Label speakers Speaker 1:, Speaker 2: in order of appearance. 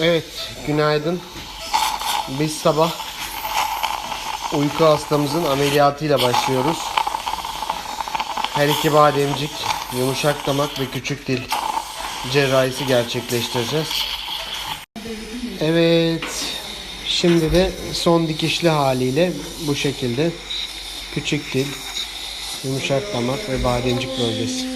Speaker 1: Evet, günaydın. Biz sabah uyku hastamızın ameliyatıyla başlıyoruz. Her iki bademcik, yumuşak damak ve küçük dil cerrahisi gerçekleştireceğiz. Evet, şimdi de son dikişli haliyle bu şekilde küçük dil, yumuşak damak ve bademcik bölgesi.